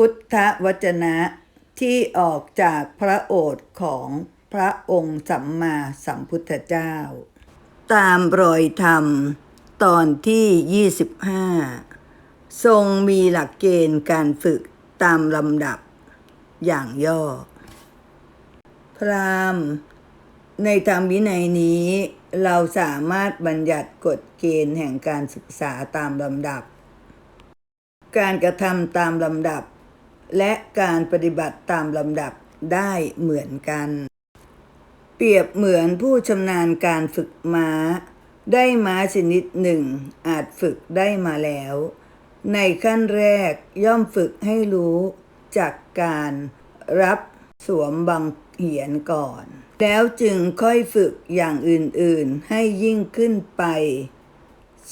พุทธวจนะที่ออกจากพระโอษฐ์ของพระองค์สัมมาสัมพุทธเจ้า ตามรอยธรรมตอนที่ 25 ทรงมีหลักเกณฑ์การฝึกตามลำดับอย่างย่อ พรามณ์ในธรรมวินัยนี้ เราสามารถบัญญัติกฎเกณฑ์แห่งการศึกษาตามลำดับ การกระทำตามลำดับ และการปฏิบัติตามลำดับได้เหมือนกัน เปรียบเหมือนผู้ชำนาญการฝึกม้า ได้ม้าชนิดหนึ่ง อาจฝึกได้มาแล้ว ในขั้นแรกย่อมฝึกให้รู้จากการรับสวมบังเหียนก่อน แล้วจึงค่อยฝึกอย่างอื่นๆให้ยิ่งขึ้นไป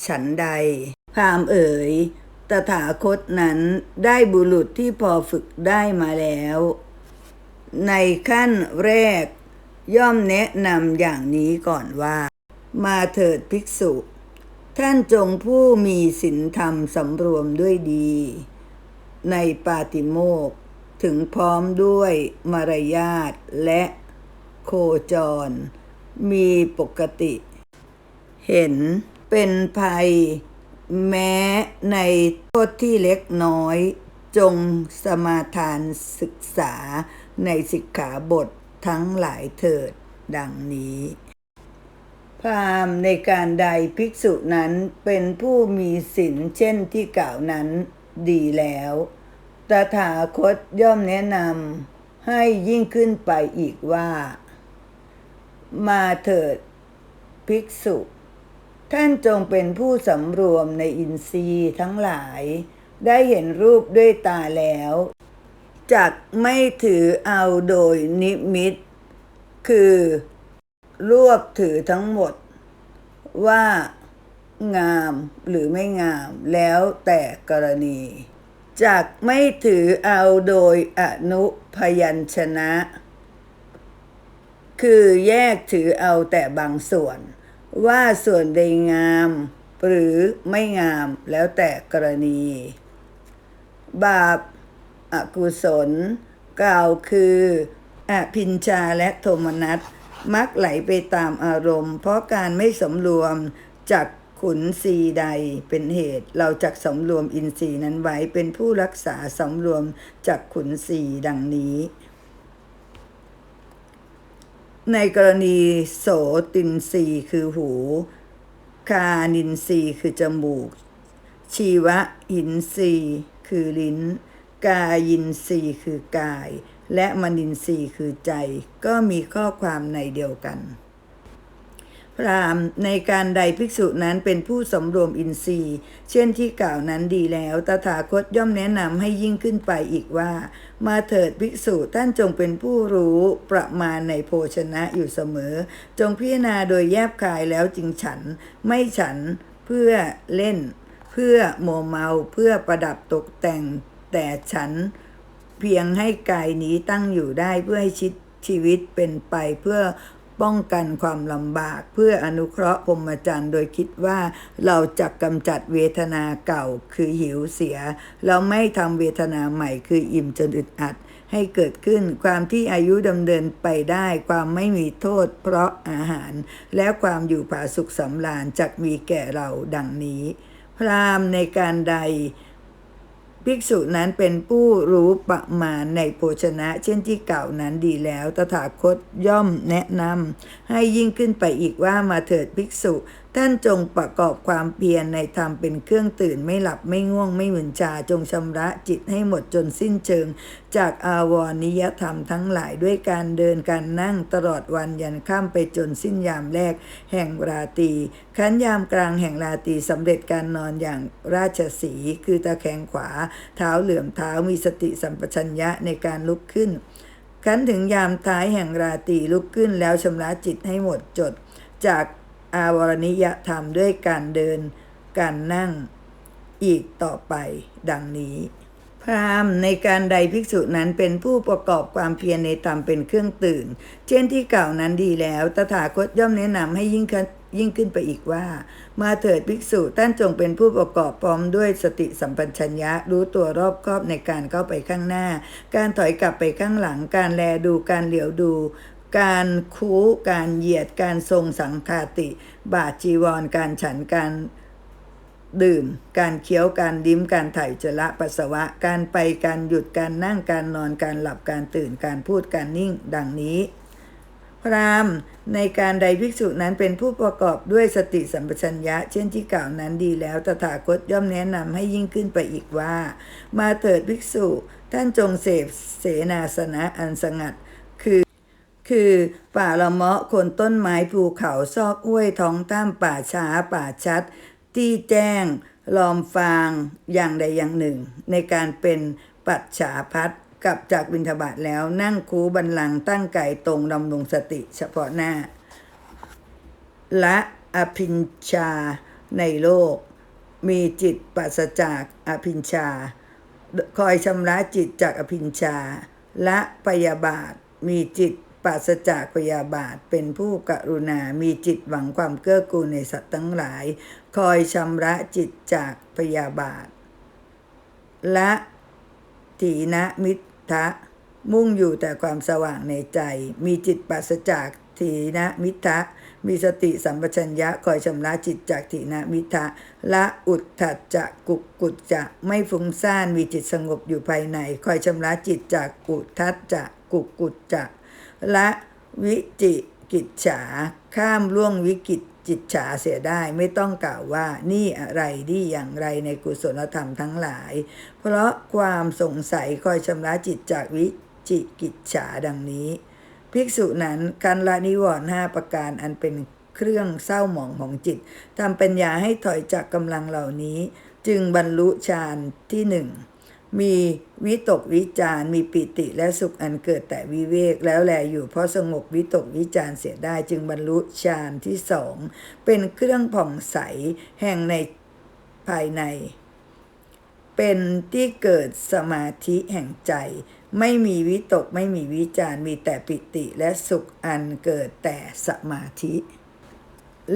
ฉันใดพามเอ๋ย ถาคตนั้นได้บุรุษที่พอฝึกได้มาแล้ว ในขั้นแรก ย่อมแนะนำอย่างนี้ก่อนว่า มาเถิดภิกษุ ท่านจงผู้มีศีลธรรมสำรวมด้วยดี ในปาติโมกถึงพร้อมด้วยมารยาทและโคจร มีปกติ เห็นเป็นภัย แม้ในโทษที่เล็กน้อย จงสมาทานศึกษาในสิกขาบททั้งหลายเถิด ดังนี้พรามในการใดภิกษุนั้นเป็นผู้มีศีลเช่นที่กล่าวนั้นดีแล้ว ตถาคตย่อมแนะนำให้ยิ่งขึ้นไปอีกว่า มาเถิดภิกษุ ท่านจงเป็นผู้สำรวมในอินทรีย์ทั้งหลาย ได้เห็นรูปด้วยตาแล้วจักไม่ถือเอาโดยนิมิต คือ รวบถือทั้งหมด ว่างามหรือไม่งามแล้วแต่กรณีจักไม่ถือเอาโดยอนุพยัญชนะ คือแยกถือเอาแต่บางส่วน ว่าส่วนใดงาม หรือไม่งามแล้วแต่กรณี บาปอากุศล กล่าวคืออภินชาและโทมนัสมักไหลไปตามอารมณ์ เพราะการไม่สำรวมจากขุนศีใดเป็นเหตุ เราจักสำรวมอินทรีย์นั้นไว้เป็นผู้รักษาสำรวมจากขุนศีดังนี้ ในกรณีโสตินรีคือหู คานินรีคือจมูก ชีวะอินรีคือลิ้น กายินรีคือกาย และมนินรีคือใจ ก็มีข้อความในเดียวกัน พรามในการใดภิกษุนั้นเป็นผู้สำรวมอินทรีย์ เช่นที่กล่าวนั้นดีแล้ว ตถาคตย่อมแนะนำให้ยิ่งขึ้นไปอีกว่า มาเถิดภิกษุท่านจงเป็นผู้รู้ประมาณในโภชนะอยู่เสมอ จงพิจารณาโดยแยบคายแล้วจึงฉัน ไม่ฉันเพื่อเล่น เพื่อโมเมาเพื่อประดับตกแต่ง แต่ฉันเพียงให้กายนี้ตั้งอยู่ได้เพื่อให้ชิดชีวิตเป็นไปเพื่อ ป้องกันความลำบาก เพื่ออนุเคราะห์พรมจรรย์โดยคิดว่าเราจะกำจัดเวทนาเก่าคือหิวเสีย เราไม่ทำเวทนาใหม่คืออิ่มจนอึดอัดให้เกิดขึ้นความที่อายุดำเนินไปได้ ความไม่มีโทษเพราะอาหาร และความอยู่ผาสุขสำราญจักมีแก่เราดังนี้ พรามในการใด ภิกษุนั้นเป็นผู้รู้ประมาณในโภชนะ เช่นที่กล่าวนั้นดีแล้ว ตถาคตย่อมแนะนำให้ยิ่งขึ้นไปอีกว่ามาเถิดภิกษุ ท่านจงประกอบความเพียรในธรรมเป็นเครื่องตื่นไม่หลับไม่ง่วงไม่หมึนชาจงชำระจิตให้หมดจนสิ้นเชิง จากอาวรณิยธรรมทั้งหลายด้วยการเดินการนั่งตลอดวันยันข้ามไปจนสิ้นยามแรก แห่งราตรีขันยามกลางแห่งราตรีสำเร็จการนอนอย่างราชสีคือตะแคงขวา เท้าเหลื่อมเท้ามีสติสัมปชัญญะในการลุกขึ้นขันถึงยามท้ายแห่งราตรีลุกขึ้นแล้วชำระจิตให้หมดจดจาก อาวรณิยธรรมด้วยการเดินการนั่งอีกต่อไปดังนี้ พราหมณ์ในการใดภิกษุนั้นเป็นผู้ประกอบความเพียรในธรรมเป็นเครื่องตื่น เช่นที่กล่าวนั้นดีแล้ว ตถาคตย่อมแนะนำให้ยิ่งขึ้นยิ่งขึ้นไปอีกว่า มาเถิดภิกษุท่านจงเป็นผู้ประกอบพร้อมด้วยสติสัมปชัญญะ รู้ตัวรอบครอบในการเข้าไปข้างหน้า การถอยกลับไปข้างหลัง การแลดูการเหลียวดู การคูการเหยียดการทรงสังคาติ บาจีวร การฉันการดื่ม การเคี้ยวการลิ้มการถ่ายจระปัสสาวะ การไปการหยุดการนั่งการนอนการหลับการตื่นการพูดการนิ่ง ดังนี้ พรามในการใดภิกษุนั้นเป็นผู้ประกอบด้วยสติสัมปชัญญะ เช่นที่กล่าวนั้นดีแล้วตถาคตย่อมแนะนำให้ยิ่งขึ้นไปอีกว่า มาเถิดภิกษุ ท่านจงเสพเสนาสนะอันสงัดคือ คือป่าละเมาะคนต้นไม้ภูเขาซอกห้วยท้องถ้ำป่าช้าป่าชัด ที่แจ้งลอมฟางอย่างใดอย่างหนึ่ง ในการเป็นปัจฉาพัดกลับจากบิณฑบาตแล้วนั่งคูบันลังตั้งไก่ตรงดำรงสติเฉพาะหน้า และอภิญชาในโลก มีจิตปราศจากอภิญชา คอยชำระจิตจากอภิญชา และพยาบาทมีจิต ปราศจากพยาบาทเป็นผู้กรุณา มีจิตหวังความเกื้อกูลในสัตว์ทั้งหลาย คอยชำระจิตจากพยาบาท และถีนะมิทะมุ่งอยู่แต่ความสว่างในใจ มีจิตปราศจากถีนะมิทะมีสติสัมปชัญญะคอยชำระจิตจากถีนะมิทะละอุทธัจจะกุกกุจจะไม่ฟุ้งซ่านมีจิตสงบอยู่ภายใน คอยชำระจิตจากอุทธัจจะกุกกุจจะ ละวิจิกิจฉา ข้ามล่วงวิกิจจิตฉาเสียได้ไม่ต้องกล่าวว่านี่อะไรนี่อย่างไรในกุศลธรรมทั้งหลาย เพราะความสงสัยคอยชำระจิตจากวิจิกิจฉาดังนี้ ภิกษุนั้นการละนิวรณ์ห้าประการอันเป็นเครื่องเศร้าหมองของจิตทำปัญญาให้ถอยจากกำลังเหล่านี้ จึงบรรลุฌานที่หนึ่ง มีวิตกวิจารมีปิติและสุขอันเกิดแต่วิเวกแล้วแลอยู่เพราะสงบวิตกวิจารเสียได้จึงบรรลุฌานที่สองเป็นเครื่องผ่องใสแห่งในภายใน เป็นที่เกิดสมาธิแห่งใจ ไม่มีวิตกไม่มีวิจารมีแต่ปิติและสุขอันเกิดแต่สมาธิ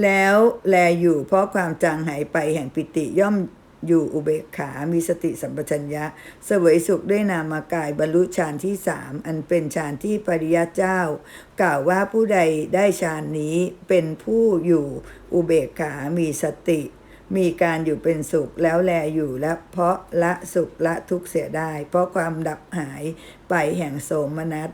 แล้วแลอยู่เพราะความจางหายไปแห่งปิติย่อม อยู่อุเบกขา มีสติสัมปชัญญะ เสวยสุขด้วยนามกายบรรลุฌานที่สามอันเป็นฌานที่ปริยัเจ้า กล่าวว่าผู้ใดได้ฌานนี้เป็นผู้อยู่อุเบกขา มีสติ มีการอยู่เป็นสุขแล้วแลอยู่และเพราะละสุขละทุกข์เสียได้ เพราะความดับหายไปแห่งโสมนัส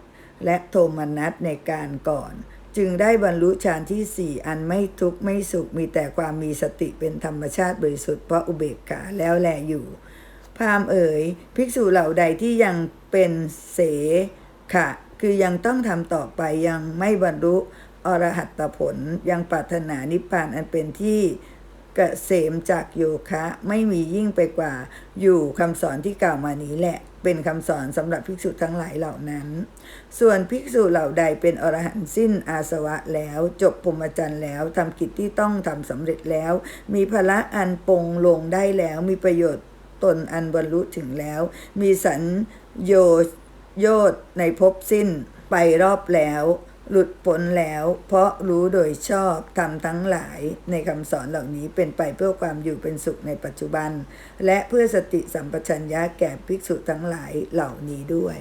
และโทมนัสในการก่อน จึงได้บรรลุฌานที่สี่อันไม่ทุกข์ไม่สุขมีแต่ความมีสติเป็นธรรมชาติบริสุทธิ์เพราะอุเบกขาแล้วแลอยู่พามเอ๋ยภิกษุเหล่าใดที่ยังเป็นเสขะคือยังต้องทำต่อไปยังไม่บรรลุอรหัตผลยังปรารถนานิพพานอันเป็นที่ เกษมจากโยคะ ไม่มียิ่งไปกว่า อยู่คำสอนที่กล่าวมานี้แหละ เป็นคำสอนสำหรับภิกษุทั้งหลายเหล่านั้น ส่วนภิกษุเหล่าใดเป็นอรหันต์สิ้นอาสวะแล้วจบปรมจรรย์แล้วทำกิจที่ต้องทำสำเร็จแล้ว มีพละอันปงลงได้แล้วมีประโยชน์ตนอันบรรลุถึงแล้ว มีสัญโยโยชน์ในภพสิ้นไปรอบแล้ว หลุดพ้นแล้ว เพราะรู้โดยชอบทำทั้งหลายในคำสอนเหล่านี้เป็นไปเพื่อความอยู่เป็นสุขในปัจจุบัน และเพื่อสติสัมปชัญญะแก่ภิกษุทั้งหลายเหล่านี้ด้วย